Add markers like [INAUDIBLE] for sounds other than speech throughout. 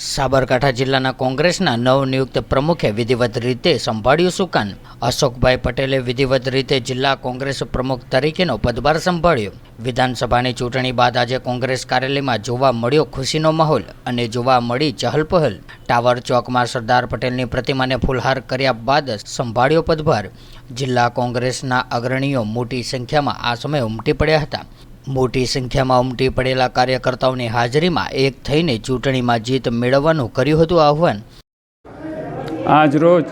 સાબરકાંઠા જિલ્લાના કોંગ્રેસના નવનિયુક્ત પ્રમુખે વિધિવત રીતે સંભાળ્યું સુકાન અશોકભાઈ પટેલે વિધિવત રીતે જિલ્લા કોંગ્રેસ પ્રમુખ તરીકેનો પદભાર સંભાળ્યો. વિધાનસભાની ચૂંટણી બાદ આજે કોંગ્રેસ કાર્યાલયમાં જોવા મળ્યો ખુશીનો માહોલ અને જોવા મળી ચહલપહલ. ટાવર ચોકમાં સરદાર પટેલની પ્રતિમાને ફૂલહાર કર્યા બાદ સંભાળ્યો પદભાર. જિલ્લા કોંગ્રેસના અગ્રણીઓ મોટી સંખ્યામાં આ સમયે ઉમટી પડ્યા હતા. મોટી સંખ્યામાં ઉમટી પડેલા કાર્યકર્તાઓની હાજરીમાં એક થઈને ચૂંટણીમાં જીત મેળવવાનું કર્યું હતું આહવાન. આજ રોજ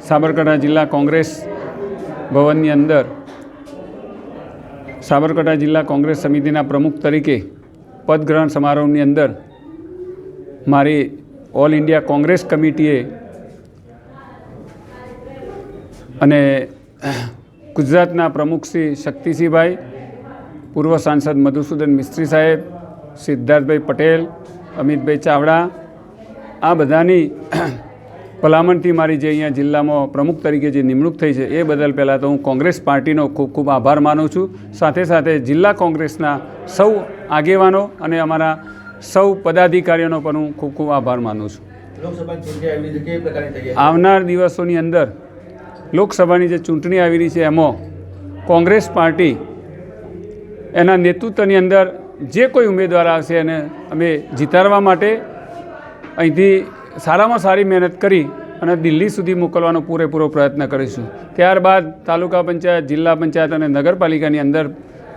સાબરકાંઠા જિલ્લા કોંગ્રેસ ભવનની અંદર સાબરકાંઠા જિલ્લા કોંગ્રેસ સમિતિના પ્રમુખ તરીકે પદગ્રહણ સમારોહની અંદર મારી ઓલ ઇન્ડિયા કોંગ્રેસ કમિટીએ અને ગુજરાતના પ્રમુખ શ્રી શક્તિસિંહભાઈ પૂર્વ સાંસદ મધુસૂદન મિસ્ત્રી સાહેબ સિદ્ધાર્થભાઈ પટેલ અમિતભાઈ ચાવડા આ બધાની [CLEARS THROAT] ભલામણથી મારી જે અહીંયા જિલ્લામાં પ્રમુખ તરીકે જે નિમણૂક થઈ છે એ બદલ પહેલાં તો હું કોંગ્રેસ પાર્ટીનો ખૂબ ખૂબ આભાર માનું છું. સાથે સાથે જિલ્લા કોંગ્રેસના સૌ આગેવાનો અને અમારા સૌ પદાધિકારીઓનો પણ હું ખૂબ ખૂબ આભાર માનું છું. આવનાર દિવસોની અંદર લોકસભાની જે ચૂંટણી આવી રહી છે એમાં કોંગ્રેસ પાર્ટી એના નેતૃત્વની અંદર જે કોઈ ઉમેદવાર આવશે એને અમે જીતાડવા માટે અહીંથી સારામાં સારી મહેનત કરી અને દિલ્હી સુધી મોકલવાનો પૂરેપૂરો પ્રયત્ન કરીશું. ત્યારબાદ તાલુકા પંચાયત, જિલ્લા પંચાયત અને નગરપાલિકાની અંદર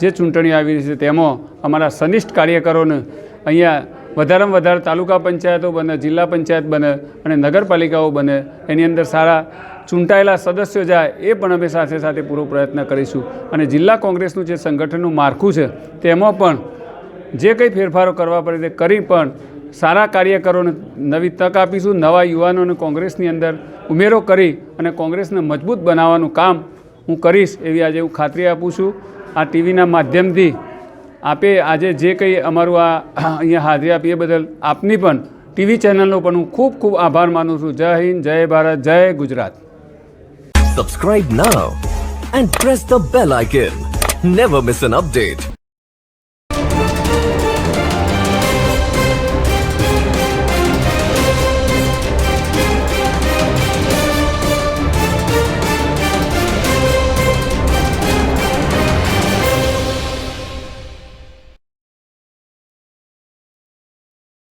જે ચૂંટણી આવી રહી છે તેમાં અમારા સનિષ્ઠ કાર્યકરોને અહીંયા વધારેમાં વધારે તાલુકા પંચાયતો બને, જિલ્લા પંચાયત બને અને નગરપાલિકાઓ બને, એની અંદર સારા ચૂંટાયેલા સદસ્યો જાય એ પણ અમે સાથે સાથે પૂરો પ્રયત્ન કરીશું. અને જિલ્લા કોંગ્રેસનું જે સંગઠનનું માળખું છે, તેમાં પણ જે કંઈ ફેરફારો કરવા પડે તે કરી પણ સારા કાર્યકરોને નવી તક આપીશું, નવા યુવાનોને કોંગ્રેસની અંદર ઉમેરો કરી અને કોંગ્રેસને મજબૂત બનાવવાનું કામ હું કરીશ એવી આજે હું ખાતરી આપું છું. આ ટીવીના માધ્યમથી આપે આજે જે કંઈ અમારું આ અહીંયા હાજરી આપી એ બદલ આપની પણ ટીવી ચેનલનો પણ હું ખૂબ ખૂબ આભાર માનું છું. જય હિન્દ, જય ભારત, જય Gujarat. Subscribe now and press the bell icon never miss an update.